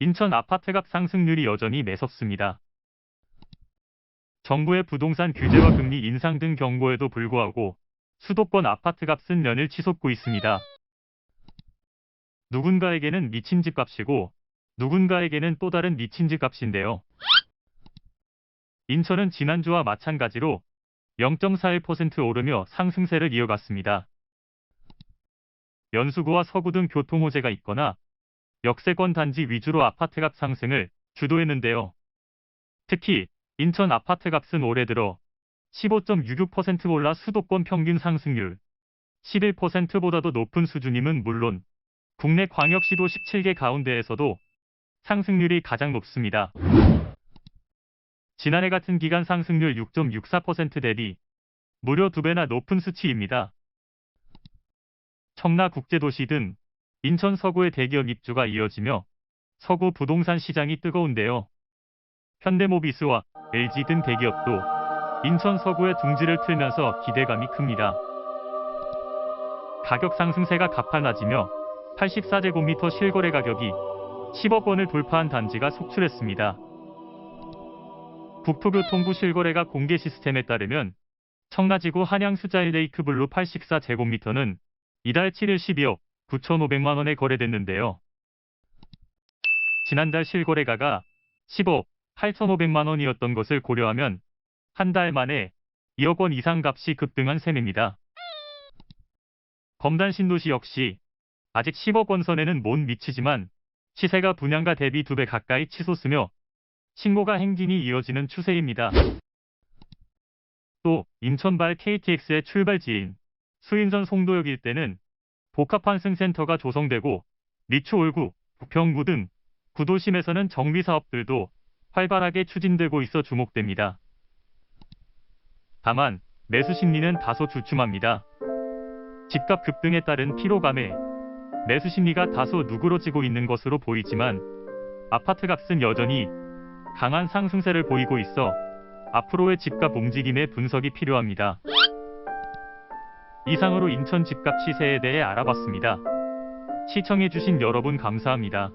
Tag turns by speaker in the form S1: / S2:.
S1: 인천 아파트값 상승률이 여전히 매섭습니다. 정부의 부동산 규제와 금리 인상 등 경고에도 불구하고 수도권 아파트값은 연일 치솟고 있습니다. 누군가에게는 미친 집값이고 누군가에게는 또 다른 미친 집값인데요. 인천은 지난주와 마찬가지로 0.41% 오르며 상승세를 이어갔습니다. 연수구와 서구 등 교통호재가 있거나 역세권 단지 위주로 아파트값 상승을 주도했는데요. 특히 인천 아파트값은 올해 들어 15.66% 올라 수도권 평균 상승률 11%보다도 높은 수준임은 물론 국내 광역시도 17개 가운데에서도 상승률이 가장 높습니다. 지난해 같은 기간 상승률 6.64% 대비 무려 두 배나 높은 수치입니다. 청라 국제도시 등 인천 서구의 대기업 입주가 이어지며 서구 부동산 시장이 뜨거운데요. 현대모비스와 LG 등 대기업도 인천 서구의 둥지를 틀면서 기대감이 큽니다. 가격 상승세가 가팔라지며 84제곱미터 실거래 가격이 10억 원을 돌파한 단지가 속출했습니다. 국토교통부 실거래가 공개 시스템에 따르면 청라지구 한양 수자일 레이크블루 84제곱미터는 이달 7일 12억 9,500만 원에 거래됐는데요. 지난달 실거래가가 10억 8,500만 원이었던 것을 고려하면 한 달 만에 2억 원 이상 값이 급등한 셈입니다. 검단 신도시 역시 아직 10억 원 선에는 못 미치지만 시세가 분양가 대비 2배 가까이 치솟으며 신고가 행진이 이어지는 추세입니다. 또 인천발 KTX의 출발지인 수인선 송도역 일대는 복합환승센터가 조성되고 리추 올구, 부평구 등 구도심에서는 정비 사업들도 활발하게 추진되고 있어 주목됩니다. 다만 매수 심리는 다소 주춤합니다. 집값 급등에 따른 피로감에 매수 심리가 다소 누그러지고 있는 것으로 보이지만 아파트 값은 여전히 강한 상승세를 보이고 있어 앞으로의 집값 움직임의 분석이 필요합니다. 이상으로 인천 집값 시세에 대해 알아봤습니다. 시청해주신 여러분 감사합니다.